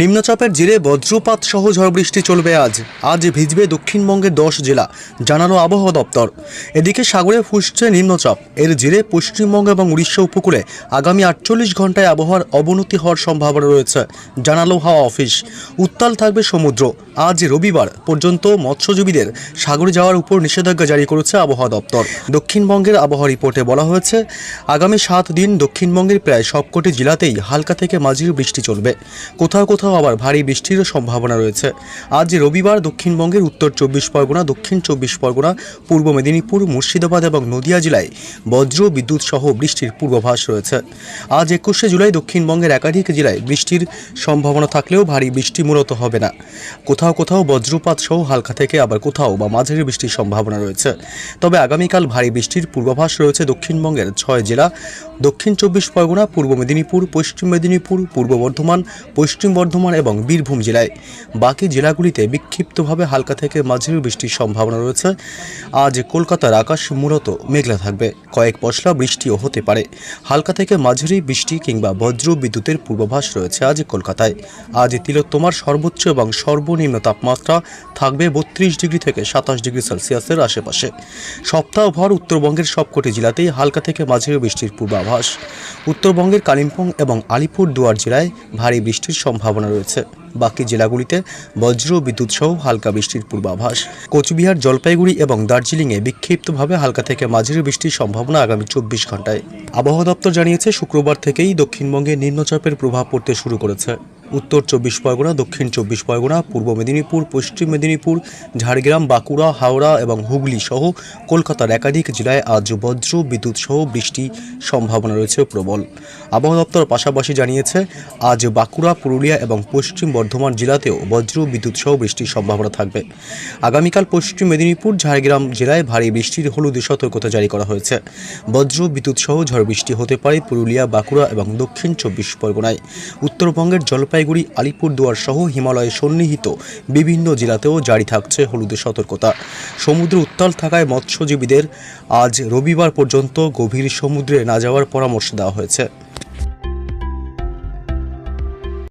নিম্নচাপের জেরে বজ্রপাত সহ ঝড় বৃষ্টি চলবে আজ। আজ ভিজবে দক্ষিণবঙ্গের দশ জেলা, জানালো আবহাওয়া দপ্তর। এদিকে সাগরে ফুসছে নিম্নচাপ। এর জেরে পশ্চিমবঙ্গ এবং উড়িষ্যা উপকূলে আগামী আটচল্লিশ ঘন্টায় আবহাওয়ার অবনতি হওয়ার সম্ভাবনা রয়েছে, জানালো হাওয়া অফিস। উত্তাল থাকবে সমুদ্র। আজ রবিবার পর্যন্ত মৎস্যজীবীদের সাগরে যাওয়ার উপর নিষেধাজ্ঞা জারি করেছে আবহাওয়া দপ্তর। দক্ষিণবঙ্গের আবহাওয়া রিপোর্টে বলা হয়েছে, আগামী সাত দিন দক্ষিণবঙ্গের প্রায় সবকটি জেলাতেই হালকা থেকে মাঝির বৃষ্টি চলবে। কোথাও কোথাও আবার ভারী বৃষ্টিরও সম্ভাবনা রয়েছে। আজ রবিবার দক্ষিণবঙ্গের উত্তর চব্বিশ পরগনা, দক্ষিণ চব্বিশ পরগনা, পূর্ব মেদিনীপুর, মুর্শিদাবাদ এবং নদিয়া জেলায় বজ্র, বিদ্যুৎ সহ বৃষ্টির পূর্বাভাস রয়েছে। আজ একুশে জুলাই দক্ষিণবঙ্গের একাধিক জেলায় বৃষ্টির সম্ভাবনা থাকলেও ভারী বৃষ্টি মূলত হবে না। কোথাও কোথাও বজ্রপাত সহ হালকা থেকে আবার কোথাও বা মাঝারি বৃষ্টির সম্ভাবনা রয়েছে। তবে আগামীকাল ভারী বৃষ্টির পূর্বাভাস রয়েছে দক্ষিণবঙ্গের ছয় জেলা। দক্ষিণ চব্বিশ পরগনা, পূর্ব মেদিনীপুর, পশ্চিম মেদিনীপুর, পূর্ব বর্ধমান, পশ্চিম বর্ধমান এবং বীরভূম জেলায়। বাকি জেলাগুলিতে বিক্ষিপ্তভাবে হালকা থেকে মাঝারি বৃষ্টির সম্ভাবনা রয়েছে। আজ কলকাতার আকাশ মূলত মেঘলা থাকবে। কয়েক পশলা বৃষ্টিও হতে পারে। হালকা থেকে মাঝারি বৃষ্টি কিংবা বজ্র বিদ্যুতের পূর্বাভাস রয়েছে আজ কলকাতায়। আজ তিলোত্তমার সর্বোচ্চ এবং সর্বনিম্ন তাপমাত্রা থাকবে বত্রিশ ডিগ্রি থেকে সাতাশ ডিগ্রি সেলসিয়াসের আশেপাশে। সপ্তাহভর উত্তরবঙ্গের সবকটি জেলাতেই হালকা থেকে মাঝারি বৃষ্টির পূর্বাভাস। উত্তরবঙ্গের কালিম্পং এবং আলিপুর দুয়ার জেলায় ভারী বৃষ্টির সম্ভাবনা রয়েছে। বাকি জেলাগুলিতে বজ্র বিদ্যুৎ সহ হালকা বৃষ্টির পূর্বাভাস। কোচবিহার, জলপাইগুড়ি এবং দার্জিলিংয়ে বিক্ষিপ্তভাবে হালকা থেকে মাঝারি বৃষ্টির সম্ভাবনা আগামী চব্বিশ ঘন্টায় আবহাওয়া দপ্তর জানিয়েছে, শুক্রবার থেকেই দক্ষিণবঙ্গে নিম্নচাপের প্রভাব পড়তে শুরু করেছে। উত্তর চব্বিশ পরগনা, দক্ষিণ চব্বিশ পরগনা, পূর্ব মেদিনীপুর, পশ্চিম মেদিনীপুর, ঝাড়গ্রাম, বাঁকুড়া, হাওড়া এবং হুগলি সহ কলকাতার একাধিক জেলায় আজ বজ্র বিদ্যুৎ সহ বৃষ্টি সম্ভাবনা রয়েছে প্রবল। আবহাওয়া দপ্তর পাশাপাশি জানিয়েছে, আজ বাঁকুড়া, পুরুলিয়া এবং পশ্চিম বর্ধমান জেলাতেও বজ্র বিদ্যুৎ সহ বৃষ্টির সম্ভাবনা থাকবে। আগামীকাল পশ্চিম মেদিনীপুর, ঝাড়গ্রাম জেলায় ভারী বৃষ্টির হলুদ সতর্কতা জারি করা হয়েছে। বজ্র বিদ্যুৎ সহ ঝড় বৃষ্টি হতে পারে পুরুলিয়া, বাঁকুড়া এবং দক্ষিণ চব্বিশ পরগনায়। উত্তরবঙ্গের জলপাইগুড়ি, আলিপুরদুয়ার সহ হিমালয়ে সন্নিহিত বিভিন্ন জেলাতেও জারি থাকছে হলুদের সতর্কতা। সমুদ্র উত্তাল থাকায় মৎস্যজীবীদের আজ রবিবার পর্যন্ত গভীর সমুদ্রে না যাওয়ার পরামর্শ দেওয়া হয়েছে।